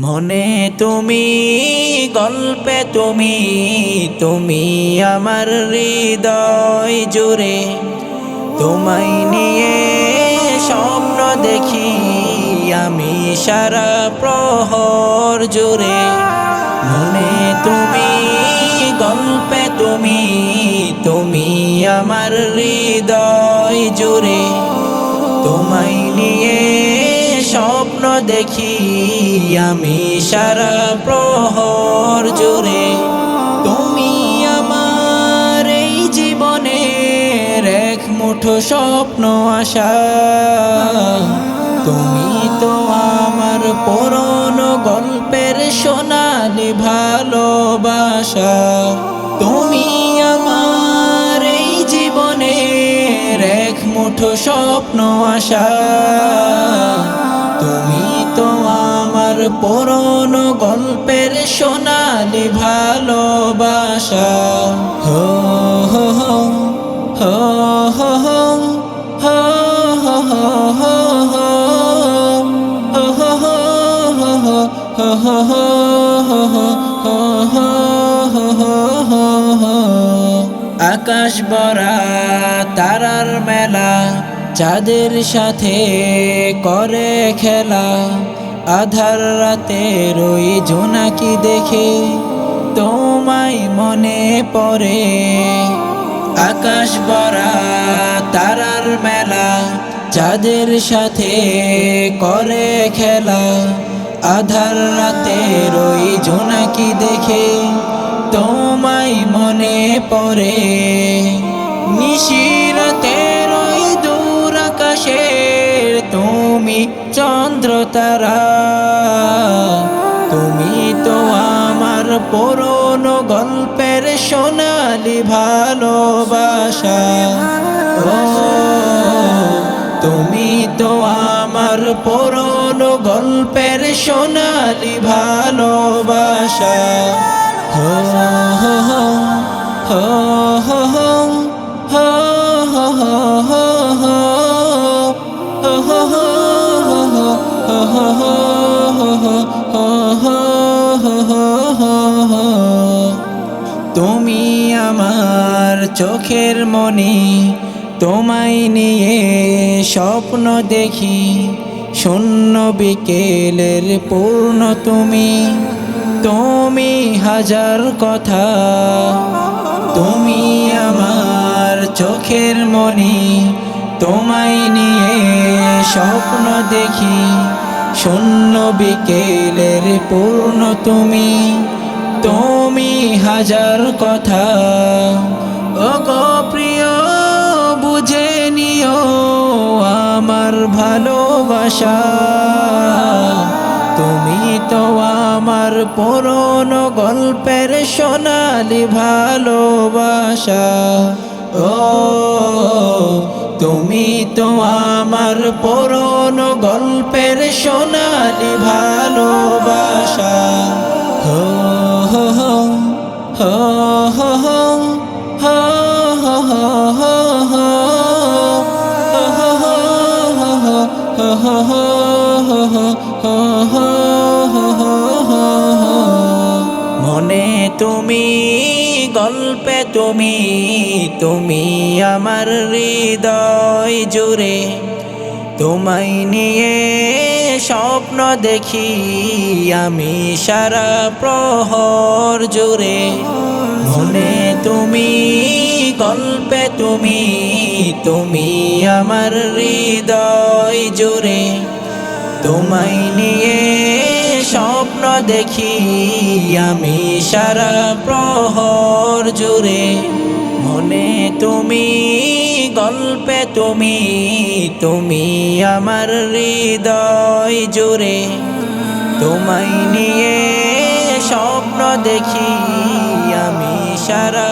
মনে তুমি, গল্পে তুমি তুমি আমার হৃদয় জুড়ে। তোমায় নিয়ে স্বপ্ন দেখি, আমি সারা প্রহর জুড়ে। মনে তুমি, গল্পে তুমি তুমি আমার হৃদয় জুড়ে। তোমায় স্বপ্ন দেখি আমি সারা প্রহর জুড়ে। তুমি আমার এই জীবনের এক মুঠো স্বপ্ন আশা। তুমি তো আমার পুরনো গল্পের সোনালি ভালোবাসা। তুমি আমার এই জীবনের এক মুঠো স্বপ্ন আশা। তুমি তো আমার পুরনো গল্পের সোনালি ভালোবাসা হো হো হো হো হো হো আকাশ বরা তারার মেলা চাঁদের সাথে করে খেলা, আধার রাতে রই জোনাকি দেখে? তোমায় মনে পড়ে আকাশ বরা তারার মেলা, যাদের সাথে করে খেলা, আধার রাতে রই জোনাকি দেখে? তোমায় মনে পড়ে চন্দ্র তারা তুমি তো আমার পুরনো গল্পের সোনালি ভালোবাসা ও তুমি তো আমার পুরনো গল্পের সোনালি ভালোবাসা হো হো হো হো চোখের মনি তোমায় নিয়ে স্বপ্ন দেখি। শূন্য বিকেলের পূর্ণ তুমি। তুমি হাজার কথা। তুমি আমার চোখের মনি তোমায় নিয়ে স্বপ্ন দেখি। শূন্য বিকেলের পূর্ণ তুমি। তুমি হাজার কথা। গো প্রিয় বুঝে নিও আমার ভালোবাসা তুমি তো আমার পুরনো গল্পের সোনালি ভালোবাসা ও তুমি তো আমার পুরনো গল্পের সোনালি ভালোবাসা হো হো হো মনে তুমি গল্পে তুমি তুমি আমার হৃদয় জুড়ে। তোমায় নিয়ে স্বপ্ন দেখি আমি সারা প্রহর জুড়ে। মনে তুমি, গল্পে তুমি তুমি আমার হৃদয় জুড়ে। তোমায় নিয়ে স্বপ্ন দেখি আমি সারা প্রহর জুড়ে। মনে তুমি গল্পে তুমি তুমি আমার হৃদয় জুড়ে। তোমায় নিয়ে স্বপ্ন দেখি আমি সারা